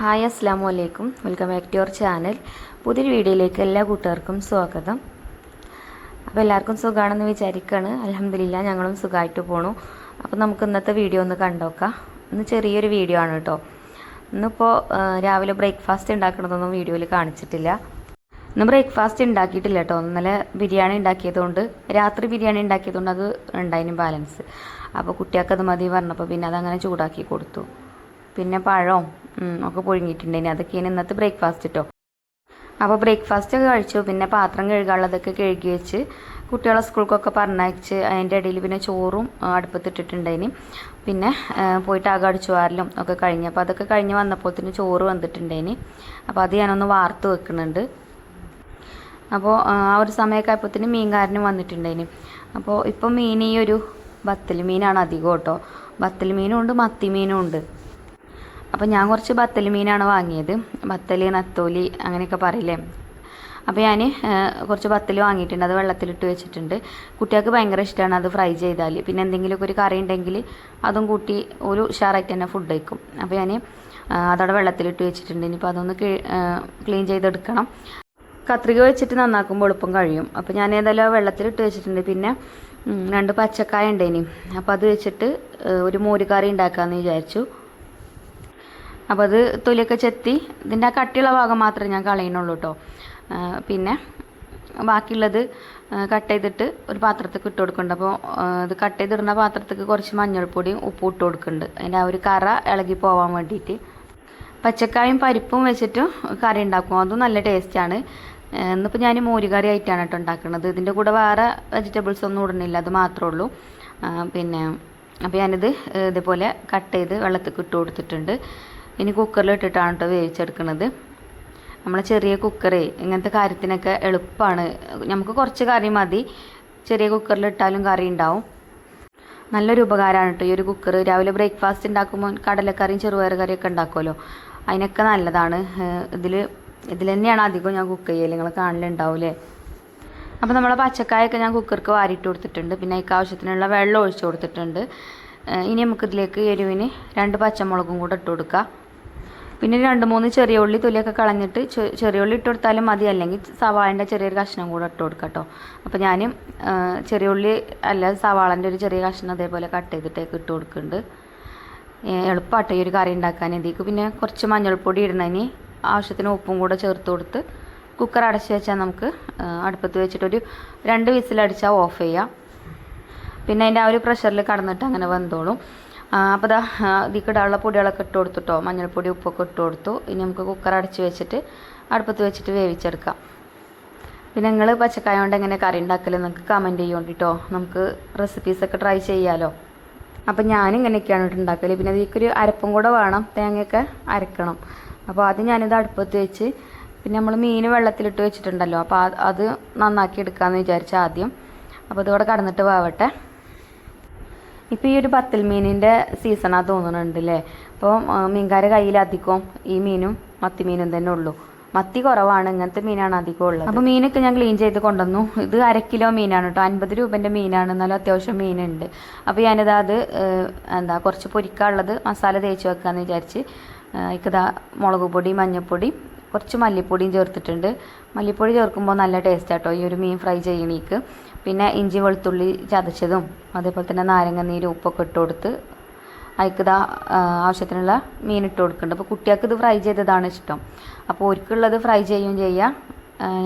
Hi അസ്സാം വലൈക്കും welcome back to your channel. പുതിയൊരു വീഡിയോയിലേക്ക് എല്ലാ കൂട്ടുകാർക്കും സ്വാഗതം. അപ്പോൾ എല്ലാവർക്കും സുഖമാണെന്ന് വിചാരിക്കുകയാണ് അലഹമില്ല ഞങ്ങളും സുഖമായിട്ട് പോണു. അപ്പോൾ നമുക്ക് ഇന്നത്തെ വീഡിയോ ഒന്ന് കണ്ടോക്കാം. ഇന്ന് ചെറിയൊരു വീഡിയോ ആണ് കേട്ടോ ഇന്നിപ്പോൾ രാവിലെ ബ്രേക്ക്ഫാസ്റ്റ് ഉണ്ടാക്കണതൊന്നും വീഡിയോയിൽ കാണിച്ചിട്ടില്ല. ഇന്ന് ബ്രേക്ക്ഫാസ്റ്റ് ഉണ്ടാക്കിയിട്ടില്ല കേട്ടോ ഇന്നലെ ബിരിയാണി ഉണ്ടാക്കിയതുകൊണ്ട് രാത്രി ബിരിയാണി ഉണ്ടാക്കിയതുകൊണ്ട് അത് ഉണ്ടായിരുന്നു ബാലൻസ്. അപ്പോൾ കുട്ടികൾക്ക് അത് മതി പറഞ്ഞപ്പോൾ പിന്നെ അതങ്ങനെ ചൂടാക്കി കൊടുത്തു. പിന്നെ പഴവും ഒക്കെ ഒക്കെ പുഴുങ്ങിയിട്ടുണ്ടായിന് അതൊക്കെയാണ് ഇന്നത്തെ ബ്രേക്ക്ഫാസ്റ്റ് കേട്ടോ അപ്പോൾ ബ്രേക്ക്ഫാസ്റ്റ് ഒക്കെ കഴിച്ചു. പിന്നെ പാത്രം കഴുകാനുള്ളതൊക്കെ കഴുകി വെച്ച് കുട്ടികളെ സ്കൂൾക്കൊക്കെ പറഞ്ഞയച്ച് അതിന്റെ ഇടയിൽ പിന്നെ ചോറും അടുപ്പത്തിട്ടിട്ടുണ്ടായിന് പിന്നെ പോയിട്ട് ആകെ അടിച്ചു വാരലും ഒക്കെ കഴിഞ്ഞു. അപ്പോൾ അതൊക്കെ കഴിഞ്ഞ് വന്നപ്പോൾ തന്നെ ചോറ് വന്നിട്ടുണ്ടായിന് അപ്പോൾ അത് ഞാനൊന്ന് വാർത്ത് വെക്കുന്നുണ്ട്. അപ്പോൾ ആ ഒരു സമയമൊക്കെ ആയപ്പോഴത്തേന് മീൻകാരനും വന്നിട്ടുണ്ടായിന് അപ്പോൾ ഇപ്പം മീൻ ഈ ഒരു ബത്തൽ മീനാണ് അധികം കേട്ടോ ബത്തൽ മീനും ഉണ്ട് മത്തി മീനും ഉണ്ട്. അപ്പോൾ ഞാൻ കുറച്ച് ബത്തൽ മീനാണ് വാങ്ങിയത്. ബത്തൽ നത്തോലി അങ്ങനെയൊക്കെ പറയില്ലേ? അപ്പോൾ ഞാൻ കുറച്ച് ബത്തൽ വാങ്ങിയിട്ടുണ്ട്. അത് വെള്ളത്തിലിട്ട് വെച്ചിട്ടുണ്ട്. കുട്ടികൾക്ക് ഭയങ്കര ഇഷ്ടമാണ് അത് ഫ്രൈ ചെയ്താൽ പിന്നെ എന്തെങ്കിലുമൊക്കെ ഒരു കറി ഉണ്ടെങ്കിൽ അതും കൂട്ടി ഒരു ഉഷാറായിട്ട് തന്നെ ഫുഡ് കഴിക്കും. അപ്പോൾ ഞാൻ അതവിടെ വെള്ളത്തിലിട്ട് വെച്ചിട്ടുണ്ട്. ഇനിയിപ്പോൾ അതൊന്ന് ക്ലീൻ ചെയ്തെടുക്കണം. കത്രിക വെച്ചിട്ട് നന്നാക്കുമ്പോൾ എളുപ്പം കഴിയും. അപ്പോൾ ഞാൻ ഏതായാലും വെള്ളത്തിലിട്ട് വെച്ചിട്ടുണ്ട്. പിന്നെ രണ്ട് പച്ചക്കായ ഉണ്ടേനി. അപ്പോൾ അത് വെച്ചിട്ട് ഒരു മോരുകറി ഉണ്ടാക്കാമെന്ന് വിചാരിച്ചു. അപ്പോൾ അത് തൊലിയൊക്കെ ചെത്തി ഇതിന്റെ ആ കട്ടിയുള്ള ഭാഗം മാത്രമേ ഞാൻ കളയുന്നുള്ളൂ കേട്ടോ പിന്നെ ബാക്കിയുള്ളത് കട്ട് ചെയ്തിട്ട് ഒരു പാത്രത്തേക്ക് ഇട്ട് കൊടുക്കുന്നുണ്ട്. അപ്പോൾ ഇത് കട്ട് ചെയ്തിടുന്ന പാത്രത്തേക്ക് കുറച്ച് മഞ്ഞൾപ്പൊടിയും ഉപ്പും ഇട്ട് കൊടുക്കുന്നുണ്ട്. അതിന്റെ ആ ഒരു കറ ഇളകി പോവാൻ വേണ്ടിയിട്ട്. പച്ചക്കായും പരിപ്പും വെച്ചിട്ട് കറി ഉണ്ടാക്കും. അതും നല്ല ടേസ്റ്റാണ് ഇന്നിപ്പോൾ ഞാൻ മോരുകറി ആയിട്ടാണ് കേട്ടോ ഉണ്ടാക്കുന്നത്. ഇതിന്റെ കൂടെ വേറെ വെജിറ്റബിൾസ് ഒന്നും ഇടുന്നില്ല അത് മാത്രമേ ഉള്ളൂ. പിന്നെ അപ്പോൾ ഞാനിത് ഇതുപോലെ കട്ട് ചെയ്ത് വെള്ളത്തിൽ ഇട്ട് കൊടുത്തിട്ടുണ്ട്. ഇനി കുക്കറിൽ ഇട്ടിട്ടാണ് കേട്ടോ വേവിച്ചെടുക്കുന്നത് നമ്മളെ ചെറിയ കുക്കറേ ഇങ്ങനത്തെ കാര്യത്തിനൊക്കെ എളുപ്പമാണ് നമുക്ക് കുറച്ച് കറി മതി. ചെറിയ കുക്കറിൽ ഇട്ടാലും കറി ഉണ്ടാവും. നല്ലൊരു ഉപകാരമാണ് കേട്ടോ ഈ ഒരു കുക്കർ രാവിലെ ബ്രേക്ക്ഫാസ്റ്റ് ഉണ്ടാക്കുമ്പോൾ കടലക്കറിയും ചെറുപയർ കറിയൊക്കെ ഉണ്ടാക്കുമല്ലോ അതിനൊക്കെ നല്ലതാണ്. ഇതിൽ ഇതിൽ തന്നെയാണ് അധികം ഞാൻ കുക്ക് ചെയ്യൽ നിങ്ങൾ കാണലുണ്ടാവൂലേ? അപ്പോൾ നമ്മളെ പച്ചക്കായൊക്കെ ഞാൻ കുക്കർക്ക് വാരിയിട്ട് കൊടുത്തിട്ടുണ്ട്. പിന്നെ അതിക്ക് ആവശ്യത്തിനുള്ള വെള്ളം ഒഴിച്ച് കൊടുത്തിട്ടുണ്ട്. ഇനി നമുക്കിതിലേക്ക് എരിവിന് രണ്ട് പച്ചമുളകും കൂടെ ഇട്ട് കൊടുക്കാം. പിന്നെ രണ്ട് മൂന്ന് ചെറിയ ഉള്ളി തൊലിയൊക്കെ കളഞ്ഞിട്ട് ചെറിയ ഉള്ളി ഇട്ട് കൊടുത്താലും മതി. അല്ലെങ്കിൽ സവാളിന്റെ ചെറിയൊരു കഷ്ണം കൂടെ ഇട്ട് കൊടുക്കാം കേട്ടോ അപ്പോൾ ഞാൻ ചെറിയ ഉള്ളി അല്ല സവാളന്റെ ഒരു ചെറിയ കഷ്ണം അതേപോലെ കട്ട് ചെയ്തിട്ടേക്ക് ഇട്ട് കൊടുക്കുന്നുണ്ട്. എളുപ്പമാട്ടെ ഈ ഒരു കറി ഉണ്ടാക്കാൻ. ഇതിക്ക് പിന്നെ കുറച്ച് മഞ്ഞൾപ്പൊടി ഇടുന്നതിന് ആവശ്യത്തിന് ഉപ്പും കൂടെ ചേർത്ത് കൊടുത്ത് കുക്കർ അടച്ച് വെച്ചാൽ നമുക്ക് അടുപ്പത്ത് വെച്ചിട്ടൊരു രണ്ട് വിസിലടിച്ചാൽ ഓഫ് ചെയ്യാം. പിന്നെ അതിന്റെ ആ ഒരു പ്രഷറിൽ കടന്നിട്ട് അങ്ങനെ വെന്തോളും. അപ്പോൾ ദാ ഇതിക്ക് ഇടാനുള്ള പൊടികളൊക്കെ ഇട്ട് കൊടുത്തുട്ടോ മഞ്ഞൾപ്പൊടി ഉപ്പൊക്കെ ഇട്ട് കൊടുത്തു. ഇനി നമുക്ക് കുക്കർ അടച്ച് വെച്ചിട്ട് അടുപ്പത്ത് വെച്ചിട്ട് വേവിച്ചെടുക്കാം. പിന്നെ നിങ്ങൾ പച്ചക്കായ കൊണ്ട് എങ്ങനെ കറി ഉണ്ടാക്കൽ നിങ്ങൾക്ക് കമന്റ് ചെയ്യുകൊണ്ടിട്ടോ നമുക്ക് റെസിപ്പീസൊക്കെ ട്രൈ ചെയ്യാമല്ലോ അപ്പോൾ ഞാനിങ്ങനെയൊക്കെയാണ് ഉണ്ടാക്കൽ പിന്നെ ഇതിലേക്കൊരു അരപ്പും കൂടെ വേണം. തേങ്ങയൊക്കെ അരക്കണം. അപ്പോൾ അത് ഞാനിത് അടുപ്പത്ത് വെച്ച് പിന്നെ നമ്മൾ മീൻ വെള്ളത്തിലിട്ട് വെച്ചിട്ടുണ്ടല്ലോ. അപ്പോൾ അത് നന്നാക്കി എടുക്കാമെന്ന് വിചാരിച്ച ആദ്യം. അപ്പോൾ ഇതോടെ കടന്നിട്ട് വേവട്ടെ. ഇപ്പോൾ ഈ ഒരു പത്തൽ മീനിന്റെ സീസണാ തോന്നുന്നുണ്ട് അല്ലേ അപ്പോൾ മീൻകാരെ കയ്യിൽ അധികം ഈ മീനും മത്തി മീനും തന്നെ ഉള്ളൂ. മത്തി കുറവാണ് ഇങ്ങനത്തെ മീനാണ് അധികം ഉള്ളത്. അപ്പോൾ മീനൊക്കെ ഞാൻ ക്ലീൻ ചെയ്ത് കൊണ്ടുവന്നു. ഇത് അര കിലോ മീനാണ് കേട്ടോ. അൻപത് രൂപേന്റെ മീനാണ്. എന്നാലും അത്യാവശ്യം മീനുണ്ട്. അപ്പോൾ ഞാനിത് അത് എന്താ കുറച്ച് പൊരിക്കാനുള്ളത് മസാല തേച്ച് വെക്കാമെന്ന് വിചാരിച്ച് ഇക്കതാ മുളക് പൊടി മഞ്ഞൾപ്പൊടി കുറച്ച് മല്ലിപ്പൊടിയും ചേർത്തിട്ടുണ്ട്. മല്ലിപ്പൊടി ചേർക്കുമ്പോൾ നല്ല ടേസ്റ്റ് ആട്ടോ ഈ ഒരു മീൻ ഫ്രൈ ചെയ്യണീക്ക്. പിന്നെ ഇഞ്ചി വെളുത്തുള്ളി ചതച്ചതും അതേപോലെ തന്നെ നാരങ്ങ നീര് ഉപ്പൊക്കെ ഇട്ട് കൊടുത്ത് അതിക്ക് ഇതാ ആവശ്യത്തിനുള്ള മീൻ ഇട്ട് കൊടുക്കുന്നുണ്ട് അപ്പോൾ കുട്ടികൾക്ക് ഇത് ഫ്രൈ ചെയ്തതാണ് ഇഷ്ടം. അപ്പോൾ ഒരിക്കുള്ളത് ഫ്രൈ ചെയ്യുകയും ചെയ്യാം.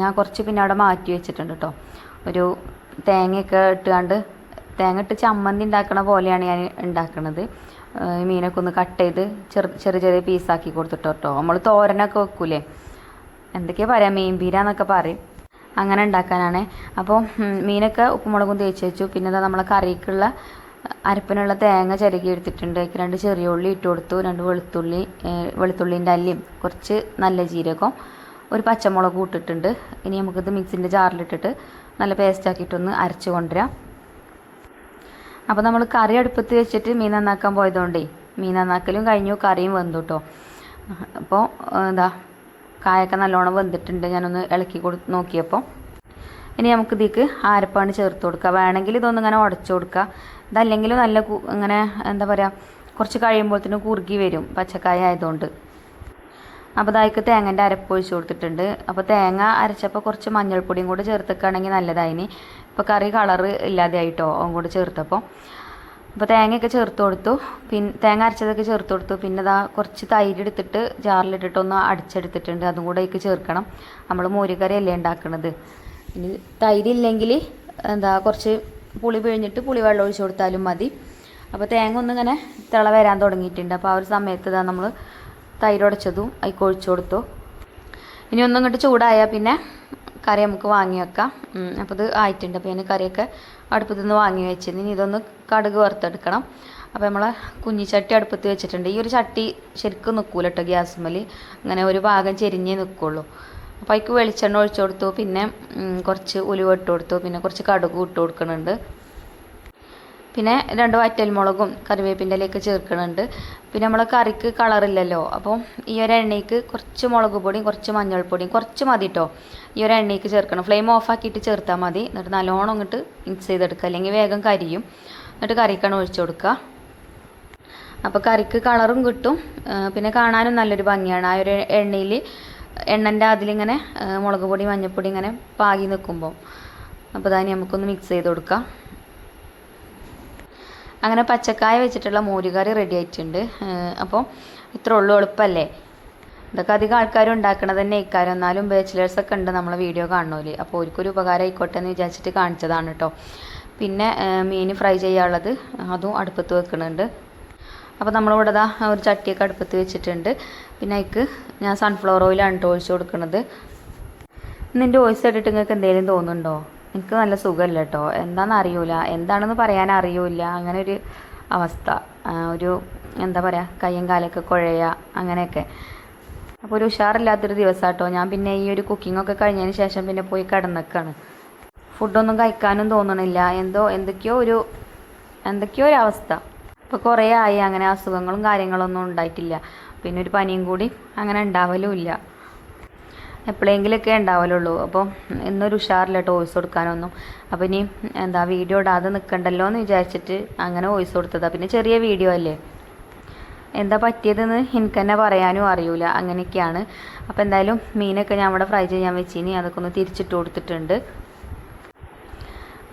ഞാൻ കുറച്ച് പിന്നെ അവിടെ മാറ്റി വെച്ചിട്ടുണ്ട് കേട്ടോ ഒരു തേങ്ങയൊക്കെ ഇട്ടുകൊണ്ട് തേങ്ങ ഇട്ട് ചമ്മന്തി ഉണ്ടാക്കണ പോലെയാണ് ഞാൻ ഉണ്ടാക്കുന്നത് മീനൊക്കെ ഒന്ന് കട്ട് ചെയ്ത് ചെറു ചെറിയ ചെറിയ പീസാക്കി കൊടുത്തിട്ടോ കേട്ടോ നമ്മൾ തോരനൊക്കെ വെക്കൂലേ? എന്തൊക്കെയാ പറയാ? മീൻ പീര എന്നൊക്കെ പറയും. അങ്ങനെ ഉണ്ടാക്കാനാണ്. അപ്പോൾ മീനൊക്കെ ഉപ്പുമുളകും തേച്ച് വെച്ചു. പിന്നെ ദാ നമ്മളെ കറിക്കുള്ള അരപ്പിനുള്ള തേങ്ങ ചിരകി എടുത്തിട്ടുണ്ട്. രണ്ട് ചെറിയ ഉള്ളി ഇട്ട് കൊടുത്തു. രണ്ട് വെളുത്തുള്ളി വെളുത്തുള്ളിന്റെ അല്ലിയും കുറച്ച് നല്ല ജീരകം ഒരു പച്ചമുളക് ഇട്ടിട്ടുണ്ട്. ഇനി നമുക്കിത് മിക്സിന്റെ ജാറിലിട്ടിട്ട് നല്ല പേസ്റ്റ് ആക്കിയിട്ടൊന്ന് അരച്ച് കൊണ്ടുവരാം. അപ്പോൾ നമ്മൾ കറി അടുപ്പത്ത് വെച്ചിട്ട് മീൻ നന്നാക്കാൻ പോയതുകൊണ്ടേ മീൻ നന്നാക്കലും കഴിഞ്ഞു കറിയും വെന്തു കേട്ടോ അപ്പോൾ എന്താ കായൊക്കെ നല്ലോണം വെന്തിട്ടുണ്ട്. ഞാനൊന്ന് ഇളക്കി കൊടു നോക്കിയപ്പോൾ ഇനി നമുക്ക് ഇതിക്ക് ആരപ്പാണ് ചേർത്ത് കൊടുക്കുക വേണമെങ്കിൽ ഇതൊന്നും ഇങ്ങനെ ഉടച്ചു കൊടുക്കുക ഇതല്ലെങ്കിൽ നല്ല ഇങ്ങനെ എന്താ പറയുക കുറച്ച് കഴിയുമ്പോഴത്തേനും കുറുകി വരും പച്ചക്കായ ആയതുകൊണ്ട്. അപ്പോൾ ഇതായിക്ക് തേങ്ങന്റെ അരപ്പ് ഒഴിച്ച് കൊടുത്തിട്ടുണ്ട്. അപ്പോൾ തേങ്ങ അരച്ചപ്പോൾ കുറച്ച് മഞ്ഞൾപ്പൊടിയും കൂടി ചേർത്തേക്കാണെങ്കിൽ നല്ലതായിന് ഇപ്പോൾ കറി കളറ് ഇല്ലാതെ ആയിട്ടോ അതും കൂടി ചേർത്തപ്പോൾ അപ്പോൾ തേങ്ങയൊക്കെ ചേർത്ത് കൊടുത്തു. പിന്നെ തേങ്ങ അരച്ചതൊക്കെ ചേർത്ത് കൊടുത്തു. പിന്നെ ഇതാ കുറച്ച് തൈര് എടുത്തിട്ട് ജാറിലിട്ടിട്ട് ഒന്ന് അടിച്ചെടുത്തിട്ടുണ്ട്. അതും കൂടെ അതിലേക്ക് ചേർക്കണം. നമ്മൾ മോരുകറി അല്ലേ ഉണ്ടാക്കുന്നത് ഇനി തൈര് ഇല്ലെങ്കിൽ എന്താ കുറച്ച് പുളി പിഴിഞ്ഞിട്ട് പുളി വെള്ളം ഒഴിച്ചു കൊടുത്താലും മതി. അപ്പോൾ തേങ്ങ ഒന്നിങ്ങനെ തിള വരാൻ തുടങ്ങിയിട്ടുണ്ട്. അപ്പോൾ ആ ഒരു സമയത്ത് ഇതാ നമ്മൾ തൈര് ഉടച്ചതും അതിൽ ഒഴിച്ചു കൊടുത്തു. ഇനി ഒന്നും ഇങ്ങോട്ട് ചൂടായാൽ പിന്നെ കറി നമുക്ക് വാങ്ങി വെക്കാം. അപ്പോൾ ഇത് ആയിട്ടുണ്ട്. അപ്പോൾ ഞാൻ കറിയൊക്കെ അടുപ്പത്ത് നിന്ന് വാങ്ങി വെച്ചിരുന്നു. ഇനി ഇതൊന്ന് കടുക് വറുത്തെടുക്കണം. അപ്പോൾ നമ്മളെ കുഞ്ഞിച്ചട്ടി അടുപ്പത്ത് വെച്ചിട്ടുണ്ട്. ഈ ഒരു ചട്ടി ശരിക്കും നിൽക്കൂല കേട്ടോ ഗ്യാസുമ്മൽ അങ്ങനെ ഒരു ഭാഗം ചെരിഞ്ഞേ നിൽക്കുള്ളൂ അപ്പോൾ അതിക്ക് വെളിച്ചെണ്ണ ഒഴിച്ചു കൊടുത്തു. പിന്നെ കുറച്ച് ഉലുവ ഇട്ട് കൊടുത്തു. പിന്നെ കുറച്ച് കടുക് ഇട്ട് കൊടുക്കുന്നുണ്ട് പിന്നെ രണ്ട് വറ്റൽമുളകും കറിവേപ്പിന്റെ ഇലയൊക്കെ ചേർക്കുന്നുണ്ട് പിന്നെ നമ്മൾ കറിക്ക് കളറില്ലല്ലോ. അപ്പോൾ ഈ ഒരു എണ്ണയ്ക്ക് കുറച്ച് മുളക് പൊടിയും കുറച്ച് മഞ്ഞൾപ്പൊടിയും കുറച്ച് മതി കേട്ടോ ഈ ഒരു എണ്ണയ്ക്ക് ചേർക്കണം. ഫ്ലെയിം ഓഫ് ആക്കിയിട്ട് ചേർത്താൽ മതി. എന്നിട്ട് നല്ലോണം ഇങ്ങോട്ട് മിക്സ് ചെയ്തെടുക്കുക. അല്ലെങ്കിൽ വേഗം കരിയും. എന്നിട്ട് കറിക്കാണ് ഒഴിച്ചു കൊടുക്കുക. അപ്പോൾ കറിക്ക് കളറും കിട്ടും. പിന്നെ കാണാനും നല്ലൊരു ഭംഗിയാണ്. ആ ഒരു എണ്ണയിൽ എണ്ണന്റെ അതിലിങ്ങനെ മുളക് പൊടി മഞ്ഞൾപ്പൊടി ഇങ്ങനെ പാകി നിൽക്കുമ്പോൾ. അപ്പോൾ അതിന് നമുക്കൊന്ന് മിക്സ് ചെയ്ത് കൊടുക്കാം. അങ്ങനെ പച്ചക്കായ വെച്ചിട്ടുള്ള മോരുകറി റെഡി ആയിട്ടുണ്ട്. അപ്പോൾ ഇത്ര ഉള്ളു എളുപ്പമല്ലേ ഇതൊക്കെ അധികം ആൾക്കാരും ഉണ്ടാക്കണത് തന്നെ ഇക്കാരം എന്നാലും ബാച്ചിലേഴ്സൊക്കെ ഉണ്ട് നമ്മളെ വീഡിയോ കാണുന്നോൽ അപ്പോൾ ഒരിക്കൊരു ഉപകാരം ആയിക്കോട്ടെ എന്ന് വിചാരിച്ചിട്ട് കാണിച്ചതാണ് കേട്ടോ പിന്നെ മീൻ ഫ്രൈ ചെയ്യാനുള്ളത് അതും അടുപ്പത്ത് വെക്കുന്നുണ്ട് അപ്പോൾ നമ്മളിവിടെ ദാ ഒരു ചട്ടിയൊക്കെ അടുപ്പത്ത് വെച്ചിട്ടുണ്ട്. പിന്നെ അതിക്ക് ഞാൻ സൺഫ്ലവർ ഓയിലാണ് കേട്ടോ ഒഴിച്ച് കൊടുക്കുന്നത് നിന്റെ വോയിസ് കേട്ടിട്ട് നിങ്ങൾക്ക് എന്തെങ്കിലും തോന്നുന്നുണ്ടോ? എനിക്ക് നല്ല സുഖമില്ല കേട്ടോ. എന്താണെന്ന് അറിയൂല. എന്താണെന്ന് പറയാൻ അറിയൂല അങ്ങനെ ഒരു അവസ്ഥ. ഒരു എന്താ പറയുക കയ്യും കാലൊക്കെ കുഴയുക അങ്ങനെയൊക്കെ. അപ്പോൾ ഒരു ഉഷാറില്ലാത്തൊരു ദിവസം കേട്ടോ ഞാൻ പിന്നെ ഈ ഒരു കുക്കിംഗ് ഒക്കെ കഴിഞ്ഞതിന് ശേഷം പിന്നെ പോയി കിടന്നേക്കാണ്. ഫുഡൊന്നും കഴിക്കാനും തോന്നണില്ല. എന്തോ എന്തൊക്കെയോ ഒരു എന്തൊക്കെയോ ഒരു അവസ്ഥ. ഇപ്പോൾ കുറേ ആയി. അങ്ങനെ അസുഖങ്ങളും കാര്യങ്ങളൊന്നും ഉണ്ടായിട്ടില്ല. പിന്നെ ഒരു പനിയും കൂടി അങ്ങനെ ഉണ്ടാവലും ഇല്ല. എപ്പോഴെങ്കിലൊക്കെ ഉണ്ടാവലുള്ളൂ. അപ്പോൾ ഇന്നൊരു ഉഷാറില്ല കേട്ടോ വോയിസ് കൊടുക്കാനൊന്നും. അപ്പോൾ ഇനി എന്താ വീഡിയോ ഇടാതെ നിൽക്കണ്ടല്ലോ എന്ന് വിചാരിച്ചിട്ട് അങ്ങനെ വോയിസ് കൊടുത്തതാണ് പിന്നെ ചെറിയ വീഡിയോ അല്ലേ? എന്താ പറ്റിയതെന്ന് എനിക്ക് തന്നെ പറയാനും അറിയൂല. അങ്ങനെയൊക്കെയാണ്. അപ്പോൾ എന്തായാലും മീനൊക്കെ ഞാൻ ഇവിടെ ഫ്രൈ ചെയ്യാൻ വെച്ചിനി. അതൊക്കെ ഒന്ന് തിരിച്ചിട്ട് കൊടുത്തിട്ടുണ്ട്.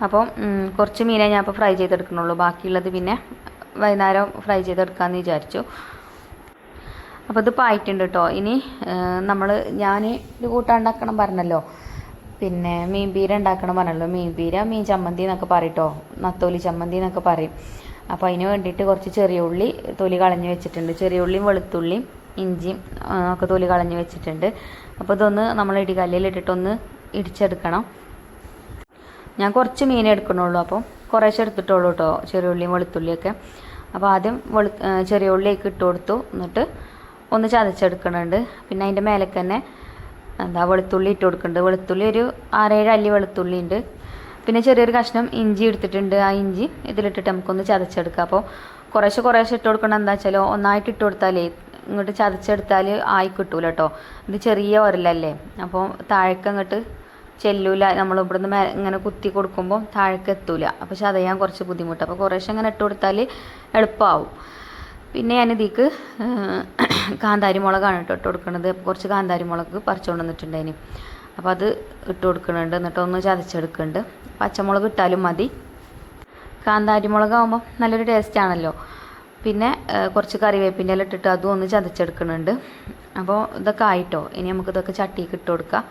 അപ്പോൾ കുറച്ച് മീനേ ഞാൻ ഇപ്പോൾ ഫ്രൈ ചെയ്തെടുക്കണുള്ളൂ. ബാക്കിയുള്ളത് പിന്നെ വൈകുന്നേരം ഫ്രൈ ചെയ്തെടുക്കാമെന്ന് വിചാരിച്ചു. അപ്പോൾ ഇത് പായിട്ടുണ്ട് കേട്ടോ ഇനി നമ്മൾ ഞാൻ ഇത് കൂട്ടാണ്ടാക്കണം പറഞ്ഞല്ലോ. പിന്നെ മീൻ പീര ഉണ്ടാക്കണം പറഞ്ഞല്ലോ. മീൻ പീര മീൻ ചമ്മന്തി എന്നൊക്കെ പറയട്ടോ നത്തോലി ചമ്മന്തി എന്നൊക്കെ പറയും. അപ്പോൾ അതിന് വേണ്ടിയിട്ട് കുറച്ച് ചെറിയ ഉള്ളി തൊലി കളഞ്ഞ് വെച്ചിട്ടുണ്ട്. ചെറിയ ഉള്ളിയും വെളുത്തുള്ളിയും ഇഞ്ചിയും ഒക്കെ തൊലി കളഞ്ഞ് വെച്ചിട്ടുണ്ട്. അപ്പോൾ ഇതൊന്ന് നമ്മൾ ഇടികല്ലിൽ ഇട്ടിട്ടൊന്ന് ഇടിച്ചെടുക്കണം. ഞാൻ കുറച്ച് മീൻ എടുക്കണുള്ളൂ. അപ്പോൾ കുറേശ്ശെ എടുത്തിട്ടുള്ളൂ കേട്ടോ ചെറിയ ഉള്ളിയും വെളുത്തുള്ളിയൊക്കെ. അപ്പോൾ ആദ്യം വെളു ചെറിയ ഉള്ളിയൊക്കെ ഇട്ട് കൊടുത്തു. എന്നിട്ട് ഒന്ന് ചതച്ചെടുക്കണുണ്ട്. പിന്നെ അതിന്റെ മേലേക്ക് തന്നെ എന്താ വെളുത്തുള്ളി ഇട്ട് കൊടുക്കുന്നുണ്ട് വെളുത്തുള്ളി ഒരു ആറേഴ് അല്ലി വെളുത്തുള്ളി ഉണ്ട് പിന്നെ ചെറിയൊരു കഷ്ണം ഇഞ്ചി എടുത്തിട്ടുണ്ട്. ആ ഇഞ്ചി ഇതിലിട്ടിട്ട് നമുക്കൊന്ന് ചതച്ചെടുക്കാം. അപ്പോൾ കുറേശ്ശെ കുറേശ്ശെ ഇട്ട് കൊടുക്കണം എന്താ വെച്ചാൽ ഒന്നായിട്ട് ഇട്ട് കൊടുത്താലേ ഇങ്ങോട്ട് ചതച്ചെടുത്താൽ ആയി കിട്ടൂല കേട്ടോ. ഇത് ചെറിയ ഉരലല്ലേ അപ്പോൾ താഴേക്ക് അങ്ങോട്ട് ചെല്ലൂല. നമ്മൾ ഇവിടുന്ന് മേ ഇങ്ങനെ കുത്തി കൊടുക്കുമ്പോൾ താഴേക്ക് എത്തൂല. അപ്പോൾ ചതയാൻ കുറച്ച് ബുദ്ധിമുട്ട്. അപ്പോൾ കുറേശ്ശെ അങ്ങനെ ഇട്ട് കൊടുത്താൽ എളുപ്പമാവും പിന്നെ ഞാൻ ഇതിക്ക് കാന്താരി മുളകാണ് കേട്ടോ ഇട്ട് കൊടുക്കുന്നത് കുറച്ച് കാന്താരി മുളക് പറിച്ചുകൊണ്ട് വന്നിട്ടുണ്ടായിന്. അപ്പോൾ അത് ഇട്ട് കൊടുക്കുന്നുണ്ട് എന്നിട്ട് ഒന്ന് ചതച്ചെടുക്കുന്നുണ്ട് പച്ചമുളക് ഇട്ടാലും മതി. കാന്താരി മുളകാകുമ്പോൾ നല്ലൊരു ടേസ്റ്റ് ആണല്ലോ. പിന്നെ കുറച്ച് കറിവേപ്പിന്റെ ഇട്ടിട്ട് അതും ഒന്ന് ചതച്ചെടുക്കുന്നുണ്ട് അപ്പോൾ ഇതൊക്കെ ആയിട്ടോ? ഇനി നമുക്ക് ഇതൊക്കെ ചട്ടിക്ക് ഇട്ട് കൊടുക്കാം.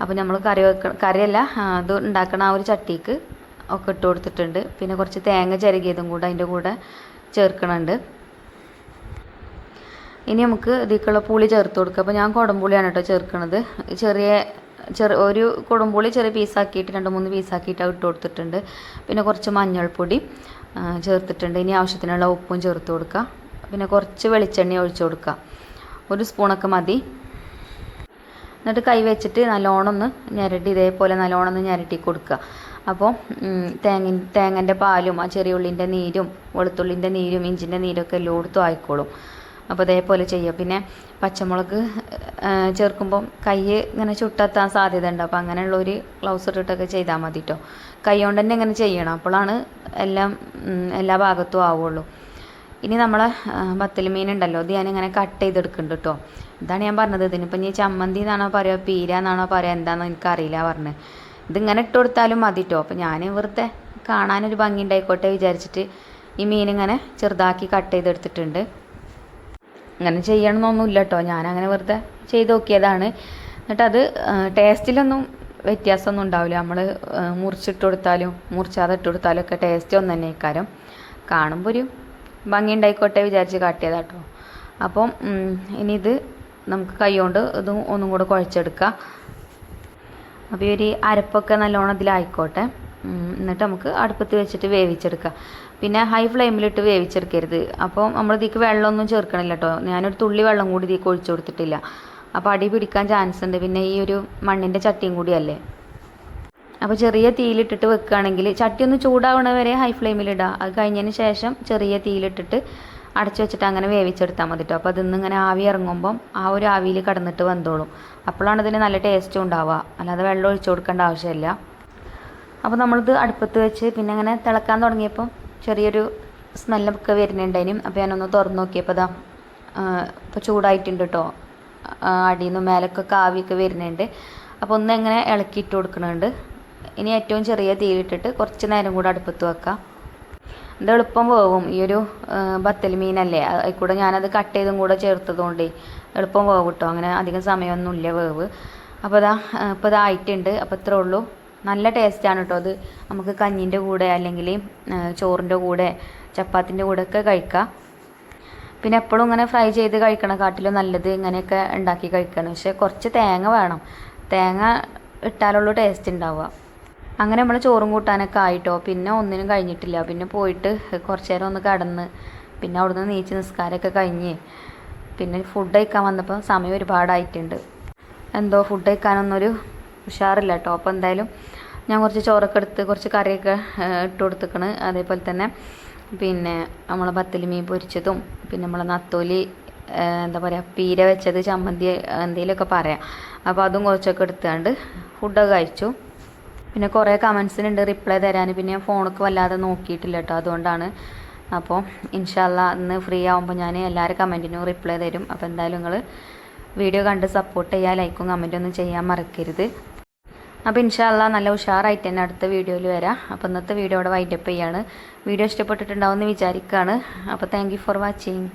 അപ്പോൾ നമ്മൾ കറി വെക്ക കറിയല്ല അത് ഉണ്ടാക്കണ ആ ഒരു ചട്ടിക്ക് ഒക്കെ ഇട്ട് കൊടുത്തിട്ടുണ്ട്. പിന്നെ കുറച്ച് തേങ്ങ ചിരകിയതും കൂടെ അതിന്റെ കൂടെ ചേർക്കണുണ്ട്. ഇനി നമുക്ക് ഇതിക്കുള്ള പുളി ചേർത്ത് കൊടുക്കുക അപ്പോൾ ഞാൻ കുടംപുളിയാണ് കേട്ടോ ചേർക്കുന്നത് ചെറിയ ചെറു ഒരു കുടംപുളി ചെറിയ പീസാക്കിയിട്ട് രണ്ട് മൂന്ന് പീസാക്കിയിട്ട് ഇട്ട് കൊടുത്തിട്ടുണ്ട്. പിന്നെ കുറച്ച് മഞ്ഞൾപ്പൊടി ചേർത്തിട്ടുണ്ട്. ഇനി ആവശ്യത്തിനുള്ള ഉപ്പും ചേർത്ത് കൊടുക്കുക പിന്നെ കുറച്ച് വെളിച്ചെണ്ണ ഒഴിച്ചു കൊടുക്കുക ഒരു സ്പൂണൊക്കെ മതി. എന്നിട്ട് കൈ വെച്ചിട്ട് നല്ലോണം ഒന്ന് ഞരട്ടി ഇതേപോലെ നല്ലോണം ഒന്ന് ഞരട്ടി കൊടുക്കുക. അപ്പോൾ തേങ്ങ തേങ്ങന്റെ പാലും ആ ചെറിയ ഉള്ളിന്റെ നീരും വെളുത്തുള്ളിന്റെ നീരും ഇഞ്ചിന്റെ നീരൊക്കെ എല്ലായിടത്തും ആയിക്കോളും. അപ്പോൾ ഇതേപോലെ ചെയ്യുക പിന്നെ പച്ചമുളക് ചേർക്കുമ്പം കൈ ഇങ്ങനെ ചുട്ടെത്താൻ സാധ്യത ഉണ്ട് അപ്പോൾ അങ്ങനെയുള്ളൊരു ഗ്ലൗസ് ഇട്ടിട്ടൊക്കെ ചെയ്താൽ മതി കേട്ടോ കൈ കൊണ്ട് തന്നെ ഇങ്ങനെ ചെയ്യണം. അപ്പോഴാണ് എല്ലാം എല്ലാ ഭാഗത്തും ആവുള്ളൂ. ഇനി നമ്മളെ ബത്തൽ മീൻ ഉണ്ടല്ലോ ഇത് ഞാനിങ്ങനെ കട്ട് ചെയ്തെടുക്കുന്നുണ്ട് കേട്ടോ ഇതാണ് ഞാൻ പറഞ്ഞത്. ഇതിനിപ്പോൾ ഇനി ചമ്മന്തി എന്നാണോ പറയുക പീര എന്നാണോ പറയുക എന്താണെന്ന് എനിക്കറിയില്ല പറഞ്ഞത് ഇതിങ്ങനെ ഇട്ട് കൊടുത്താലും മതി കേട്ടോ അപ്പോൾ ഞാൻ വെറുതെ കാണാനൊരു ഭംഗി ഉണ്ടായിക്കോട്ടെ വിചാരിച്ചിട്ട് ഈ മീനിങ്ങനെ ചെറുതാക്കി കട്ട് ചെയ്തെടുത്തിട്ടുണ്ട്. അങ്ങനെ ചെയ്യണമെന്നൊന്നുമില്ല കേട്ടോ ഞാനങ്ങനെ വെറുതെ ചെയ്ത് നോക്കിയതാണ്. അത് ടേസ്റ്റിലൊന്നും വ്യത്യാസമൊന്നും ഉണ്ടാവില്ല. നമ്മൾ മുറിച്ചിട്ട് കൊടുത്താലും മുറിച്ചാതെ ഇട്ട് കൊടുത്താലും ഒക്കെ ടേസ്റ്റ് ഒന്ന് തന്നെ ഇക്കാരം കാണുമ്പോൾ ഒരു ഭംഗി ഉണ്ടായിക്കോട്ടെ വിചാരിച്ച് കാട്ടിയതാട്ടോ. അപ്പം ഇനി ഇത് നമുക്ക് കൈകൊണ്ട് ഇതും ഒന്നും കൂടെ കുഴച്ചെടുക്കുക അപ്പോൾ ഈ ഒരു അരപ്പൊക്കെ നല്ലോണം ഇതിലായിക്കോട്ടെ. എന്നിട്ട് നമുക്ക് അടുപ്പത്ത് വെച്ചിട്ട് വേവിച്ചെടുക്കാം. പിന്നെ ഹൈ ഫ്ലെയിമിലിട്ട് വേവിച്ചെടുക്കരുത്. അപ്പോൾ നമ്മൾ ഇതിക്ക് വെള്ളമൊന്നും ചേർക്കണില്ല കേട്ടോ ഞാനൊരു തുള്ളി വെള്ളം കൂടി ഇതിക്ക് ഒഴിച്ചു കൊടുത്തിട്ടില്ല. അപ്പോൾ അടി പിടിക്കാൻ ചാൻസ് ഉണ്ട്. പിന്നെ ഈ ഒരു മണ്ണിന്റെ ചട്ടിയും കൂടിയല്ലേ അപ്പോൾ ചെറിയ തീയിലിട്ടിട്ട് വെക്കുകയാണെങ്കിൽ ചട്ടി ഒന്ന് ചൂടാവണ വരെ ഹൈ ഫ്ലെയിമിലിടുക അത് കഴിഞ്ഞതിന് ശേഷം ചെറിയ തീയിലിട്ടിട്ട് അടച്ചു വെച്ചിട്ട് അങ്ങനെ വേവിച്ചെടുത്താൽ മതി കേട്ടോ അപ്പോൾ അതിന്ന് ഇങ്ങനെ ആവി ഇറങ്ങുമ്പം ആ ഒരു ആവിയിൽ കടന്നിട്ട് വന്നോളും. അപ്പോഴാണ് ഇതിന് നല്ല ടേസ്റ്റും ഉണ്ടാവുക. അല്ലാതെ വെള്ളം ഒഴിച്ചു കൊടുക്കേണ്ട ആവശ്യമില്ല. അപ്പോൾ നമ്മളിത് അടുപ്പത്ത് വെച്ച് പിന്നെ അങ്ങനെ തിളക്കാൻ തുടങ്ങിയപ്പോൾ ചെറിയൊരു സ്മെല്ലൊക്കെ വരുന്നുണ്ടായിരുന്നു അപ്പോൾ ഞാനൊന്ന് തുറന്നു നോക്കിയപ്പോൾ ഇതാ ഇപ്പോൾ ചൂടായിട്ടുണ്ട് കേട്ടോ അടിയിൽ നിന്ന് മേലൊക്കെ കാവിയൊക്കെ വരുന്നുണ്ട്. അപ്പോൾ ഒന്ന് എങ്ങനെ ഇളക്കിയിട്ട് കൊടുക്കുന്നുണ്ട് ഇനി ഏറ്റവും ചെറിയ തീയിലിട്ടിട്ട് കുറച്ച് നേരം കൂടെ അടുപ്പത്ത് വെക്കാം. ഇത് എളുപ്പം വേവും. ഈ ഒരു ബത്തൽ മീനല്ലേ അതിൽ കൂടെ ഞാനത് കട്ട് ചെയ്തും കൂടെ ചേർത്തതുകൊണ്ട് എളുപ്പം വേവ് കിട്ടും അങ്ങനെ അധികം സമയമൊന്നുമില്ല വേവ്. അപ്പോൾ ഇതാ ഇപ്പോൾ ഇതായിട്ടുണ്ട്. അപ്പോൾ ഇത്രേ ഉള്ളൂ. നല്ല ടേസ്റ്റാണ് കേട്ടോ അത്. നമുക്ക് കഞ്ഞിന്റെ കൂടെ അല്ലെങ്കിൽ ചോറിന്റെ കൂടെ ചപ്പാത്തിന്റെ കൂടെ ഒക്കെ കഴിക്കാം. പിന്നെ എപ്പോഴും ഇങ്ങനെ ഫ്രൈ ചെയ്ത് കഴിക്കണ കാട്ടിലും നല്ലത് ഇങ്ങനെയൊക്കെ ഉണ്ടാക്കി കഴിക്കണം. പക്ഷെ കുറച്ച് തേങ്ങ വേണം. തേങ്ങ ഇട്ടാലുള്ളൂ ടേസ്റ്റ് ഉണ്ടാവുക. അങ്ങനെ നമ്മൾ ചോറും കൂട്ടാനൊക്കെ ആയിട്ടോ പിന്നെ ഒന്നിനും കഴിഞ്ഞിട്ടില്ല. പിന്നെ പോയിട്ട് കുറച്ച് നേരം ഒന്ന് കടന്ന് പിന്നെ അവിടുന്ന് നീച്ച് നിസ്കാരമൊക്കെ കഴിഞ്ഞ് പിന്നെ ഫുഡ് കഴിക്കാൻ വന്നപ്പോൾ സമയം ഒരുപാടായിട്ടുണ്ട്. എന്തോ ഫുഡ് കഴിക്കാനൊന്നൊരു ഉഷാറില്ല കേട്ടോ അപ്പോൾ എന്തായാലും ഞാൻ കുറച്ച് ചോറൊക്കെ എടുത്ത് കുറച്ച് കറിയൊക്കെ ഇട്ട് കൊടുത്തേക്കണ്. അതേപോലെ തന്നെ പിന്നെ നമ്മൾ ബത്തലി മീൻ പൊരിച്ചതും പിന്നെ നമ്മളെ നത്തോലി എന്താ പറയുക പീര വെച്ചത് ചമ്മന്തി എന്തെങ്കിലുമൊക്കെ പറയാം. അപ്പോൾ അതും കുറച്ചൊക്കെ എടുത്തുകൊണ്ട് ഫുഡൊക്കെ കഴിച്ചു. പിന്നെ കുറേ കമൻസിനുണ്ട് റിപ്ലൈ തരാൻ പിന്നെ ഞാൻ ഫോണൊക്കെ വല്ലാതെ നോക്കിയിട്ടില്ല കേട്ടോ അതുകൊണ്ടാണ്. അപ്പോൾ ഇൻഷാല്ല ഇന്ന് ഫ്രീ ആകുമ്പോൾ ഞാൻ എല്ലാവരും കമന്റിനും റിപ്ലൈ തരും. അപ്പോൾ എന്തായാലും നിങ്ങൾ വീഡിയോ കണ്ട് സപ്പോർട്ട് ചെയ്യുക ലൈക്കും കമന്റും ഒന്നും ചെയ്യാൻ മറക്കരുത്. അപ്പോൾ ഇൻഷാല്ല നല്ല ഉഷാറായിട്ട് തന്നെ അടുത്ത വീഡിയോയിൽ വരാം. അപ്പോൾ ഇന്നത്തെ വീഡിയോ ഇവിടെ വൈൻഡപ്പ് ചെയ്യാണ്. വീഡിയോ ഇഷ്ടപ്പെട്ടിട്ടുണ്ടാവുമെന്ന് വിചാരിക്കുകയാണ് അപ്പോൾ താങ്ക് ഫോർ വാച്ചിങ്